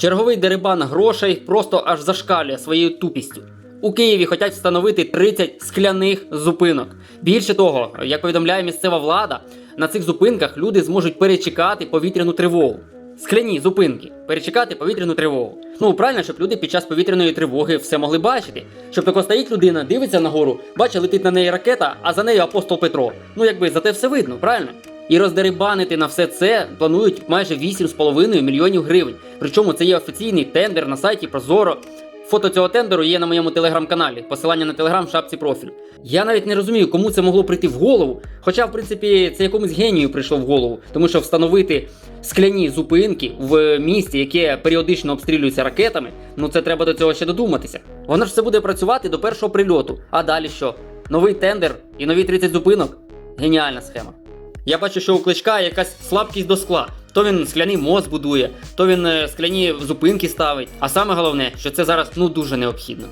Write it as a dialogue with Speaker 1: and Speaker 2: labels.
Speaker 1: Черговий дерибан грошей просто аж зашкалює своєю тупістю. У Києві хочуть встановити 30 скляних зупинок. Більше того, як повідомляє місцева влада, на цих зупинках люди зможуть перечекати повітряну тривогу. Скляні зупинки, перечекати повітряну тривогу. Ну правильно, щоб люди під час повітряної тривоги все могли бачити. Щоб тако стоїть людина, дивиться нагору, бачить, летить на неї ракета, а за нею апостол Петро. Ну якби зате все видно, правильно? І роздерибанити на все це планують майже 8,5 мільйонів гривень. Причому це є офіційний тендер на сайті Прозоро. Фото цього тендеру є на моєму телеграм-каналі. Посилання на телеграм в шапці профілю. Я навіть не розумію, кому це могло прийти в голову. Хоча, в принципі, це якомусь генію прийшло в голову, тому що встановити скляні зупинки в місті, яке періодично обстрілюється ракетами, ну це треба до цього ще додуматися. Воно ж все буде працювати до першого прильоту. А далі що? Новий тендер і нові 30 зупинок? Геніальна схема. Я бачу, що у кличка якась слабкість до скла. То він скляний мост будує, то він е, скляні зупинки ставить. А саме головне, що це зараз ну дуже необхідно.